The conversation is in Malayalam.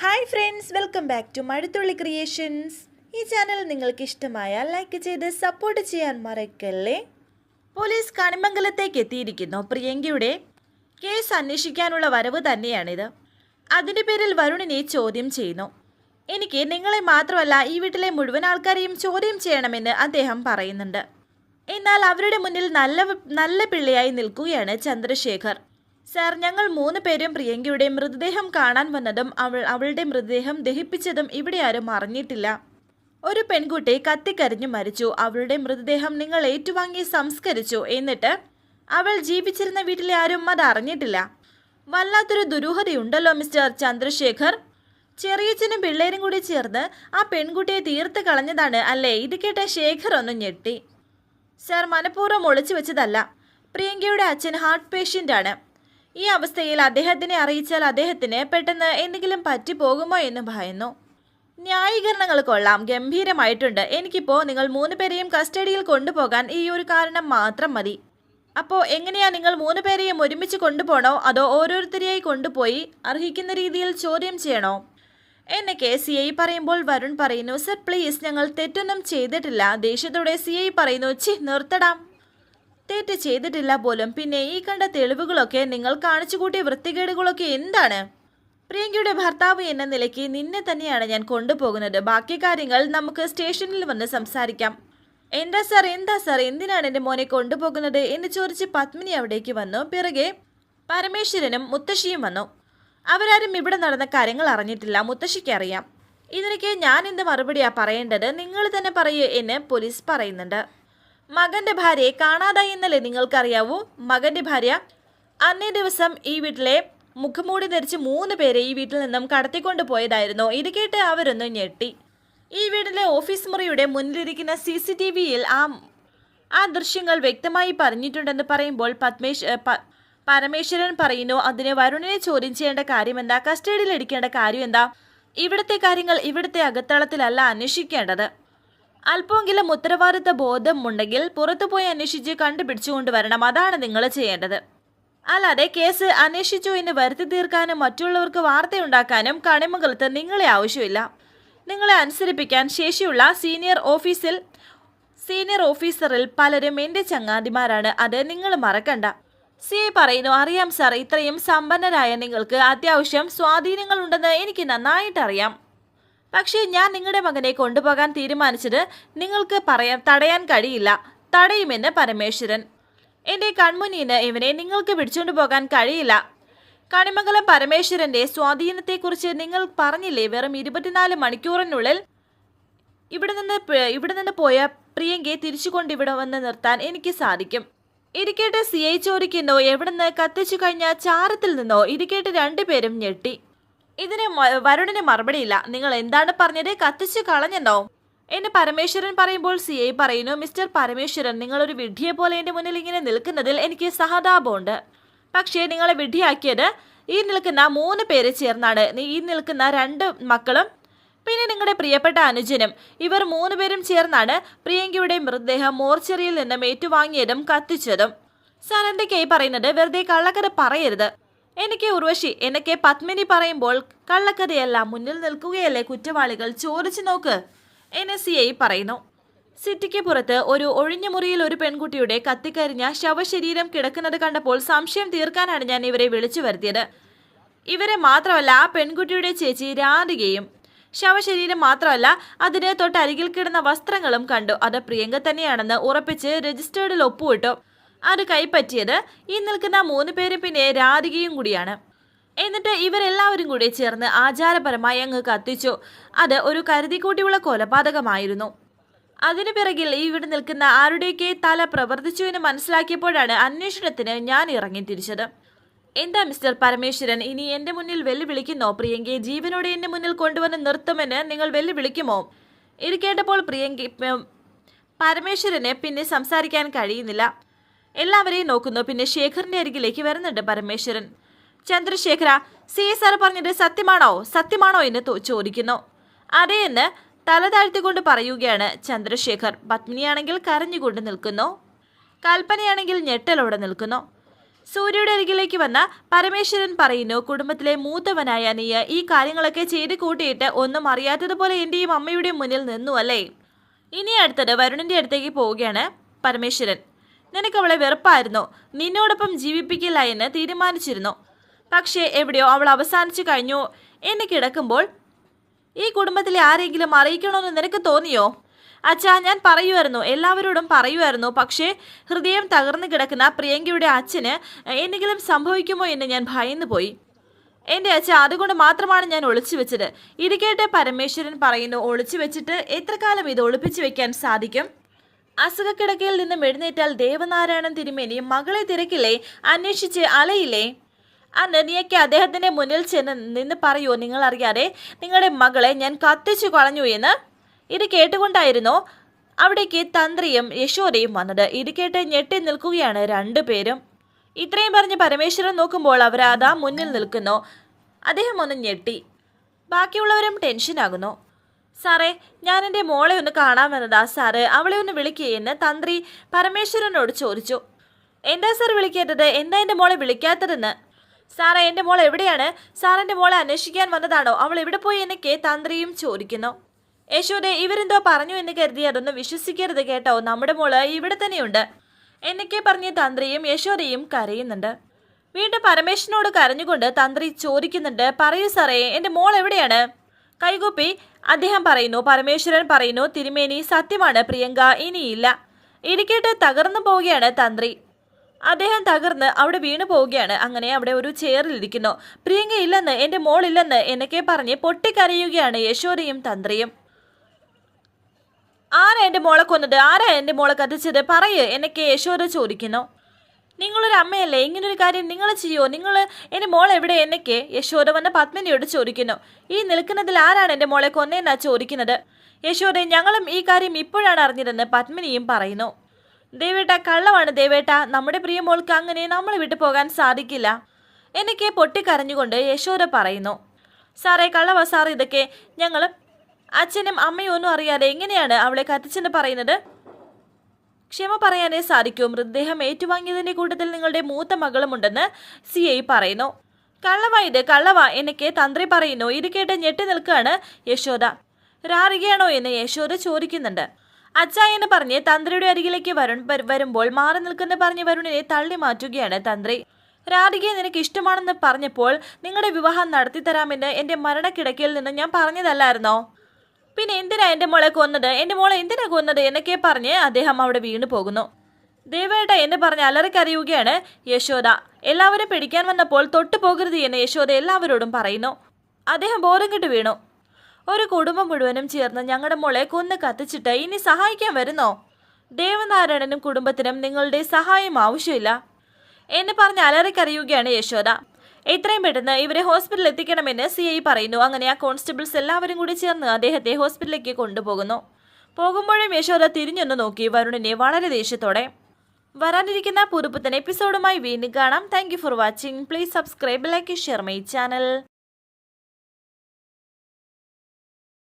Hi friends welcome back to Mazhathulli creations ഈ ചാനൽ നിങ്ങൾക്ക് ഇഷ്ടമായാൽ ലൈക്ക് ചെയ്ത് സപ്പോർട്ട് ചെയ്യാൻ മറക്കല്ലേ? പോലീസ് കണിമംഗലത്തേക്ക് എത്തിയിരിക്കുന്നു. പ്രിയങ്കയുടെ കേസ് അന്വേഷിക്കാനുള്ള വരവ് തന്നെയാണിത്. അതിന്റെ പേരിൽ വരുണിനെ ചോദ്യം ചെയ്യുന്നു. എനിക്ക് നിങ്ങളെ മാത്രമല്ല ഈ വീട്ടിലെ മുഴുവൻ ആൾക്കാരെയും ചോദ്യം ചെയ്യണമെന്ന് അദ്ദേഹം പറയുന്നുണ്ട്. എന്നാൽ അവരുടെ മുന്നിൽ നല്ല നല്ല പിള്ളയായി നിൽക്കുകയാണ് ചന്ദ്രശേഖർ. സാർ ഞങ്ങൾ മൂന്ന് പേരും പ്രിയങ്കയുടെ മൃതദേഹം കാണാൻ വന്നതും അവൾ അവളുടെ മൃതദേഹം ദഹിപ്പിച്ചതും ഇവിടെ ആരും അറിഞ്ഞിട്ടില്ല. ഒരു പെൺകുട്ടി കത്തിക്കരിഞ്ഞു മരിച്ചു. അവളുടെ മൃതദേഹം നിങ്ങൾ ഏറ്റുവാങ്ങി സംസ്കരിച്ചു എന്നിട്ട് അവൾ ജീവിച്ചിരുന്ന വീട്ടിലെ ആരും അത് അറിഞ്ഞിട്ടില്ല. വല്ലാത്തൊരു ദുരൂഹതയുണ്ടല്ലോ മിസ്റ്റർ ചന്ദ്രശേഖർ. ചെറിയച്ഛനും പിള്ളേരും കൂടി ചേർന്ന് ആ പെൺകുട്ടിയെ തീർത്ത് കളഞ്ഞതാണ് അല്ലേ? ഇത് കേട്ട ശേഖർ ഒന്ന് ഞെട്ടി. സാർ മനഃപൂർവം ഒളിച്ചു വെച്ചതല്ല. പ്രിയങ്കയുടെ അച്ഛൻ ഹാർട്ട് പേഷ്യന്റാണ് ഈ അവസ്ഥയിൽ അദ്ദേഹത്തിനെ അറിയിച്ചാൽ അദ്ദേഹത്തിന് പെട്ടെന്ന് എന്തെങ്കിലും പറ്റിപ്പോകുമോ എന്ന് ഭയന്നു. ന്യായീകരണങ്ങൾ കൊള്ളാം. ഗംഭീരമായിട്ടുണ്ട്. എനിക്കിപ്പോൾ നിങ്ങൾ മൂന്ന് പേരെയും കസ്റ്റഡിയിൽ കൊണ്ടുപോകാൻ ഈ ഒരു കാരണം മാത്രം മതി. അപ്പോൾ എങ്ങനെയാ നിങ്ങൾ മൂന്ന് പേരെയും ഒരുമിച്ച് കൊണ്ടുപോകണോ? അതോ ഓരോരുത്തരെയായി കൊണ്ടുപോയി അർഹിക്കുന്ന രീതിയിൽ ചോദ്യം ചെയ്യണോ? എന്നെ കെ സി ഐ പറയുമ്പോൾ വരുൺ പറയുന്നു സർ പ്ലീസ് ഞങ്ങൾ തെറ്റൊന്നും ചെയ്തിട്ടില്ല. ദേഷ്യത്തോടെ സി ഐ പറയുന്നു. ചി നിർത്തടാം. തെറ്റ് ചെയ്തിട്ടില്ല പോലും. പിന്നെ ഈ കണ്ട തെളിവുകളൊക്കെ നിങ്ങൾ കാണിച്ചു കൂട്ടിയ വൃത്തികേടുകളൊക്കെ എന്താണ്? പ്രിയങ്കയുടെ ഭർത്താവ് എന്ന നിലയ്ക്ക് നിന്നെ തന്നെയാണ് ഞാൻ കൊണ്ടുപോകുന്നത്. ബാക്കി കാര്യങ്ങൾ നമുക്ക് സ്റ്റേഷനിൽ വന്ന് സംസാരിക്കാം. എന്താ സാർ എന്താ സാർ എന്തിനാണ് എന്റെ മോനെ കൊണ്ടുപോകുന്നത് എന്ന് ചോദിച്ച് പത്മിനി അവിടേക്ക് വന്നു. പിറകെ പരമേശ്വരനും മുത്തശ്ശിയും വന്നു. അവരാരും ഇവിടെ നടന്ന കാര്യങ്ങൾ അറിഞ്ഞിട്ടില്ല. മുത്തശ്ശിക്ക് അറിയാം. ഇതിനൊക്കെ ഞാൻ എന്ത് മറുപടിയാണ് പറയേണ്ടത്? നിങ്ങൾ തന്നെ പറയൂ എന്ന് പോലീസ് പറയുന്നുണ്ട്. മകന്റെ ഭാര്യയെ കാണാതായി എന്നല്ലേ നിങ്ങൾക്കറിയാവൂ? മകന്റെ ഭാര്യ അന്നേ ദിവസം ഈ വീട്ടിലെ മുഖംമൂടി ധരിച്ച് മൂന്ന് പേരെ ഈ വീട്ടിൽ നിന്നും കടത്തിക്കൊണ്ട് പോയതായിരുന്നു. ഇത് കേട്ട് അവരൊന്ന് ഞെട്ടി. ഈ വീട്ടിലെ ഓഫീസ് മുറിയുടെ മുന്നിലിരിക്കുന്ന സി സി ടി വിയിൽ ആ ആ ദൃശ്യങ്ങൾ വ്യക്തമായി പറഞ്ഞിട്ടുണ്ടെന്ന് പറയുമ്പോൾ പത്മേശ് പരമേശ്വരൻ പറയുന്നു അതിനെ വരുണിനെ ചോദ്യം ചെയ്യേണ്ട കാര്യം എന്താ കസ്റ്റഡിയിൽ എടുക്കേണ്ട കാര്യം എന്താ? ഇവിടുത്തെ കാര്യങ്ങൾ ഇവിടുത്തെ അകത്തളത്തിലല്ല അന്വേഷിക്കേണ്ടത്. അല്പമെങ്കിലും ഉത്തരവാദിത്ത ബോധം ഉണ്ടെങ്കിൽ പുറത്തുപോയി അന്വേഷിച്ച് കണ്ടുപിടിച്ചു കൊണ്ടുവരണം അതാണ് നിങ്ങൾ ചെയ്യേണ്ടത്. അല്ലാതെ കേസ് അന്വേഷിച്ചു എന്ന് വരുത്തി തീർക്കാനും മറ്റുള്ളവർക്ക് വാർത്തയുണ്ടാക്കാനും കണിമംഗലത്ത് നിങ്ങളെ ആവശ്യമില്ല. നിങ്ങളെ അനുസരിപ്പിക്കാൻ ശേഷിയുള്ള സീനിയർ ഓഫീസിൽ സീനിയർ ഓഫീസറിൽ പലരും എന്റെ ചങ്ങാതിമാരാണ്. അത് നിങ്ങൾ മറക്കണ്ട. സി പറയുന്നു അറിയാം സാർ ഇത്രയും സമ്പന്നരായ നിങ്ങൾക്ക് അത്യാവശ്യം സ്വാധീനങ്ങളുണ്ടെന്ന് എനിക്ക് നന്നായിട്ട് അറിയാം പക്ഷേ ഞാൻ നിങ്ങളുടെ മകനെ കൊണ്ടുപോകാൻ തീരുമാനിച്ചത് നിങ്ങൾക്ക് പറയാൻ തടയാൻ കഴിയില്ല. തടയുമെന്ന് പരമേശ്വരൻ. എന്റെ കൺമുന്നിന്ന് ഇവനെ നിങ്ങൾക്ക് പിടിച്ചുകൊണ്ടു പോകാൻ കഴിയില്ല. കണിമംഗലം പരമേശ്വരന്റെ സ്വാധീനത്തെക്കുറിച്ച് നിങ്ങൾ പറഞ്ഞില്ലേ? വെറും ഇരുപത്തിനാല് മണിക്കൂറിനുള്ളിൽ ഇവിടെ നിന്ന് ഇവിടെ നിന്ന് പോയ പ്രിയങ്കയെ തിരിച്ചു ഇവിടെ വന്ന് നിർത്താൻ എനിക്ക് സാധിക്കും. ഇരിക്കേട്ട് സി ഐ ചോദിക്കുന്നോ. എവിടെ നിന്ന് കത്തിച്ചു കഴിഞ്ഞ ചാരത്തിൽ നിന്നോ? ഇരിക്കേട്ട് രണ്ടുപേരും ഞെട്ടി. ഇതിന് വരുണിന് മറുപടിയില്ല. നിങ്ങൾ എന്താണ് പറഞ്ഞത്? കത്തിച്ചു കളഞ്ഞെന്നോ? എന്ന് പരമേശ്വരൻ പറയുമ്പോൾ സി ഐ പറയുന്നു മിസ്റ്റർ പരമേശ്വരൻ നിങ്ങളൊരു വിഡ്ഢിയെ പോലെ എന്റെ മുന്നിൽ ഇങ്ങനെ നിൽക്കുന്നതിൽ എനിക്ക് സഹതാപമുണ്ട്. പക്ഷേ നിങ്ങളെ വിഡ്ഢിയാക്കിയത് ഈ നിൽക്കുന്ന മൂന്ന് പേര് ചേർന്നാണ്. ഈ നിൽക്കുന്ന രണ്ട് മക്കളും പിന്നെ നിങ്ങളുടെ പ്രിയപ്പെട്ട അനുജനും. ഇവർ മൂന്ന് പേരും ചേർന്നാണ് പ്രിയങ്കയുടെ മൃതദേഹം മോർച്ചറിയിൽ നിന്നും ഏറ്റുവാങ്ങിയതും കത്തിച്ചതും. സാർ കൈ പറയുന്നത്? വെറുതെ കള്ളക്കഥ പറയരുത്. എനിക്ക് ഉർവശി എന്നൊക്കെ പത്മിനി പറയുമ്പോൾ കള്ളക്കഥയല്ല മുന്നിൽ നിൽക്കുകയല്ലേ കുറ്റവാളികൾ? ചോദിച്ചു നോക്ക്. എൻ. എസ്. ഐ പറയുന്നു. സിറ്റിക്ക് പുറത്ത് ഒരു ഒഴിഞ്ഞ മുറിയിൽ ഒരു പെൺകുട്ടിയുടെ കത്തിക്കരിഞ്ഞ ശവശരീരം കിടക്കുന്നത് കണ്ടപ്പോൾ സംശയം തീർക്കാനാണ് ഞാൻ ഇവരെ വിളിച്ചു വരുത്തിയത്. ഇവരെ മാത്രമല്ല ആ പെൺകുട്ടിയുടെ ചേച്ചി രാധികയും. ശവശരീരം മാത്രമല്ല അതിന് തൊട്ടരികിൽ കിടന്ന വസ്ത്രങ്ങളും കണ്ടു. അത് പ്രിയങ്ക തന്നെയാണെന്ന് ഉറപ്പിച്ച് രജിസ്റ്റേർഡിൽ ഒപ്പുവിട്ടു. അത് കൈപ്പറ്റിയത് ഈ നിൽക്കുന്ന മൂന്ന് പേരും പിന്നെ രാധികയും കൂടിയാണ്. എന്നിട്ട് ഇവരെല്ലാവരും കൂടി ചേർന്ന് ആചാരപരമായി അങ്ങ് കത്തിച്ചു. അത് ഒരു കരുതിക്കൂട്ടിയുള്ള കൊലപാതകമായിരുന്നു. അതിനു പിറകിൽ ഇവിടെ നിൽക്കുന്ന ആരുടെയൊക്കെ തല പ്രവർത്തിച്ചു എന്ന് മനസ്സിലാക്കിയപ്പോഴാണ് അന്വേഷണത്തിന് ഞാൻ ഇറങ്ങി തിരിച്ചത്. എന്താ മിസ്റ്റർ പരമേശ്വരൻ ഇനി എന്റെ മുന്നിൽ വെല്ലുവിളിക്കുന്നോ? പ്രിയങ്കയെ ജീവനോടെ എന്റെ മുന്നിൽ കൊണ്ടുവന്ന് നിർത്തുമെന്ന് നിങ്ങൾ വെല്ലുവിളിക്കുമോ? ഇത് കേട്ടപ്പോൾ പ്രിയങ്ക പരമേശ്വരന് പിന്നെ സംസാരിക്കാൻ കഴിയുന്നില്ല. എല്ലാവരെയും നോക്കുന്നു. പിന്നെ ശേഖറിന്റെ അരികിലേക്ക് വരുന്നുണ്ട് Parameswaran. Chandrasekhara C. S R പറഞ്ഞത് സത്യമാണോ? സത്യമാണോ എന്ന് ചോദിക്കുന്നു. അതെ എന്ന് തല താഴ്ത്തിക്കൊണ്ട് പറയുകയാണ് ചന്ദ്രശേഖർ. പത്മിനിയാണെങ്കിൽ കരഞ്ഞുകൊണ്ട് നിൽക്കുന്നു. കൽപ്പനയാണെങ്കിൽ ഞെട്ടലോടെ നിൽക്കുന്നു. സൂര്യയുടെ അരികിലേക്ക് വന്ന പരമേശ്വരൻ പറയുന്നു കുടുംബത്തിലെ മൂത്തവനായ നീ ഈ കാര്യങ്ങളൊക്കെ ചെയ്ത് കൂട്ടിയിട്ട് ഒന്നും അറിയാത്തതുപോലെ എന്റെയും അമ്മയുടെയും മുന്നിൽ നിന്നു അല്ലേ? ഇനി അടുത്തത് വരുണിന്റെ അടുത്തേക്ക് പോവുകയാണ് പരമേശ്വരൻ. നിനക്ക് അവളെ വെറുപ്പായിരുന്നു. നിന്നോടൊപ്പം ജീവിപ്പിക്കില്ല എന്ന് തീരുമാനിച്ചിരുന്നു. പക്ഷേ എവിടെയോ അവൾ അവസാനിച്ചു കഴിഞ്ഞു. എന്നെ കിടക്കുമ്പോൾ ഈ കുടുംബത്തിലെ ആരെങ്കിലും അറിയിക്കണമെന്ന് നിനക്ക് തോന്നിയോ? അച്ഛാ ഞാൻ പറയുമായിരുന്നു. എല്ലാവരോടും പറയുമായിരുന്നു. പക്ഷേ ഹൃദയം തകർന്നു കിടക്കുന്ന പ്രിയങ്കയുടെ അച്ഛന് എന്തെങ്കിലും സംഭവിക്കുമോ എന്ന് ഞാൻ ഭയന്നു പോയി എന്റെ അച്ഛ അതുകൊണ്ട് മാത്രമാണ് ഞാൻ ഒളിച്ചു വെച്ചത്. ഇത് കേട്ട് പരമേശ്വരൻ പറയുന്നു ഒളിച്ചു വെച്ചിട്ട് എത്ര കാലം ഇത് ഒളിപ്പിച്ചു വെക്കാൻ സാധിക്കും? അസുഖക്കിടക്കയിൽ നിന്നും എഴുന്നേറ്റാൽ ദേവനാരായണൻ തിരുമേനി മകളെ തിരക്കില്ലേ? അന്വേഷിച്ച് അലയില്ലേ? അന്ന് നീയൊക്കെ അദ്ദേഹത്തിന്റെ മുന്നിൽ ചെന്ന് നിന്ന് പറയൂ? നിങ്ങൾ അറിയാതെ നിങ്ങളുടെ മകളെ ഞാൻ കത്തിച്ചു കളഞ്ഞു എന്ന്. ഇത് കേട്ടുകൊണ്ടായിരുന്നു അവിടേക്ക് തന്ത്രിയും യശോദയും വന്നത്. ഇത് കേട്ട് ഞെട്ടി നിൽക്കുകയാണ് രണ്ടുപേരും. ഇത്രയും പറഞ്ഞ് പരമേശ്വരൻ നോക്കുമ്പോൾ അവർ അതാ മുന്നിൽ നിൽക്കുന്നു. അദ്ദേഹം ഒന്ന് ഞെട്ടി. ബാക്കിയുള്ളവരും ടെൻഷനാകുന്നു. സാറേ ഞാൻ എന്റെ മോളെ ഒന്ന് കാണാൻ വന്നതാ സാറ്. അവളെ ഒന്ന് വിളിക്കേ എന്ന് തന്ത്രി പരമേശ്വരനോട് ചോദിച്ചു. എന്താ സാർ വിളിക്കാത്തത് എന്താ എന്റെ മോളെ വിളിക്കാത്തതെന്ന്? സാറേ എന്റെ മോൾ എവിടെയാണ്? സാറിന്റെ മോളെ അന്വേഷിക്കാൻ വന്നതാണോ? അവൾ എവിടെ പോയി എന്നൊക്കെ തന്ത്രിയും ചോദിക്കുന്നു. യശോദെ ഇവരെന്തോ പറഞ്ഞു എന്ന് കരുതി അതൊന്നും വിശ്വസിക്കരുത് കേട്ടോ. നമ്മുടെ മോൾ ഇവിടെ തന്നെയുണ്ട് എന്നൊക്കെ പറഞ്ഞ് തന്ത്രിയും യശോദയും കരയുന്നുണ്ട്. വീണ്ടും പരമേശ്വരനോട് കരഞ്ഞുകൊണ്ട് തന്ത്രി ചോദിക്കുന്നുണ്ട് പറയൂ സാറേ എന്റെ മോൾ എവിടെയാണ്? കൈകൂപ്പി അദ്ദേഹം പറയുന്നു പരമേശ്വരൻ പറയുന്നു തിരുമേനി സത്യമാണ് പ്രിയങ്ക ഇനിയില്ല. ഇരിക്കട്ട് തകർന്നു പോവുകയാണ് തന്ത്രി. അദ്ദേഹം തകർന്ന് അവിടെ വീണു പോവുകയാണ്. അങ്ങനെ അവിടെ ഒരു ചെയറിൽ ഇരിക്കുന്നു. പ്രിയങ്ക ഇല്ലെന്ന് എന്റെ മോളില്ലെന്ന് എന്നൊക്കെ പറഞ്ഞ് പൊട്ടിക്കരയുകയാണ് യശോദയും തന്ത്രിയും. ആരാ എന്റെ മോളെ കൊന്നത്? ആരാ എന്റെ മോളെ കത്തിച്ചത്? പറയ് എന്നൊക്കെ യശോര ചോദിക്കുന്നു. നിങ്ങളൊരു അമ്മയല്ലേ? ഇങ്ങനൊരു കാര്യം നിങ്ങൾ ചെയ്യുമോ നിങ്ങൾ എന്റെ മോൾ എവിടെ? എന്നൊക്കെ യശോദ വന്ന പത്മിനിയോട് ചോദിക്കുന്നു. ഈ നിൽക്കുന്നതിൽ ആരാണ് എന്റെ മോളെ കൊന്നേന്നാ ചോദിക്കുന്നത്? യശോദ ഞങ്ങളും ഈ കാര്യം ഇപ്പോഴാണ് അറിഞ്ഞതെന്ന് പത്മിനിയും പറയുന്നു. ദേവേട്ട കള്ളമാണ് ദേവേട്ട. നമ്മുടെ പ്രിയ മോൾക്ക് അങ്ങനെ നമ്മൾ വിട്ടു പോകാൻ സാധിക്കില്ല. എന്നൊക്കെ പൊട്ടിക്കരഞ്ഞുകൊണ്ട് യശോദ പറയുന്നു. സാറേ കള്ളവ സാർ ഇതൊക്കെ. ഞങ്ങൾ അച്ഛനും അമ്മയും ഒന്നും അറിയാതെ എങ്ങനെയാണ് അവളെ കത്തിച്ചെന്ന് പറയുന്നത്? ക്ഷമ പറയാനേ സാധിക്കൂ. മൃതദേഹം ഏറ്റുവാങ്ങിയതിന്റെ കൂട്ടത്തിൽ നിങ്ങളുടെ മൂത്ത മകളുമുണ്ടെന്ന് സി ഐ പറയുന്നു. കള്ളവ ഇത് കള്ളവ എന്നൊക്കെ തന്ത്രി പറയുന്നു. ഇത് കേട്ട് ഞെട്ടി നിൽക്കുകയാണ് യശോദ. രാറികയാണോ എന്ന് യശോദ ചോദിക്കുന്നുണ്ട്. അച്ഛ എന്ന് പറഞ്ഞ് തന്ത്രിയുടെ അരികിലേക്ക് വരുൺ വരുമ്പോൾ മാറി നിൽക്കുന്ന പറഞ്ഞ് വരുണിനെ തള്ളി മാറ്റുകയാണ് തന്ത്രി. രാധികയെ നിനക്ക് ഇഷ്ടമാണെന്ന് പറഞ്ഞപ്പോൾ നിങ്ങളുടെ വിവാഹം നടത്തിത്തരാമെന്ന് എന്റെ മരണക്കിടക്കയിൽ നിന്ന് ഞാൻ പറഞ്ഞതല്ലായിരുന്നോ? പിന്നെ എന്തിനാ എന്റെ മോളെ കൊന്നത്? എന്റെ മോളെ എന്തിനാ കൊന്നത് എന്നൊക്കെ പറഞ്ഞ് അദ്ദേഹം അവിടെ വീണു പോകുന്നു. ദേവേട്ട എന്ന് പറഞ്ഞ് അലറിക്കറിയുകയാണ് യശോദ. എല്ലാവരും പിടിക്കാൻ വന്നപ്പോൾ തൊട്ടു പോകരുത് എന്ന് യശോദ എല്ലാവരോടും പറയുന്നു. അദ്ദേഹം ബോധം കെട്ട് വീണു. ഒരു കുടുംബം മുഴുവനും ചേർന്ന് ഞങ്ങളുടെ മോളെ കൊന്ന് കത്തിച്ചിട്ട് ഇനി സഹായിക്കാൻ വരുന്നോ? ദേവനാരായണനും കുടുംബത്തിനും നിങ്ങളുടെ സഹായം ആവശ്യമില്ല എന്ന് പറഞ്ഞ് അലറിക്കറിയുകയാണ് യശോദ. എത്രയും പെട്ടെന്ന് ഇവരെ ഹോസ്പിറ്റലിൽ എത്തിക്കണമെന്ന് സി ഐ പറയുന്നു. അങ്ങനെ ആ കോൺസ്റ്റബിൾസ് എല്ലാവരും കൂടി ചേർന്ന് അദ്ദേഹത്തെ ഹോസ്പിറ്റലിലേക്ക് കൊണ്ടുപോകുന്നു. പോകുമ്പോഴും യശോദ തിരിഞ്ഞൊന്ന് നോക്കി വരുണിനെ വളരെ ദേഷ്യത്തോടെ. വരാനിരിക്കുന്ന പുതുപുത്തൻ എപ്പിസോഡുമായി വീണ്ടും കാണാം. Thank for watching please subscribe like share my channel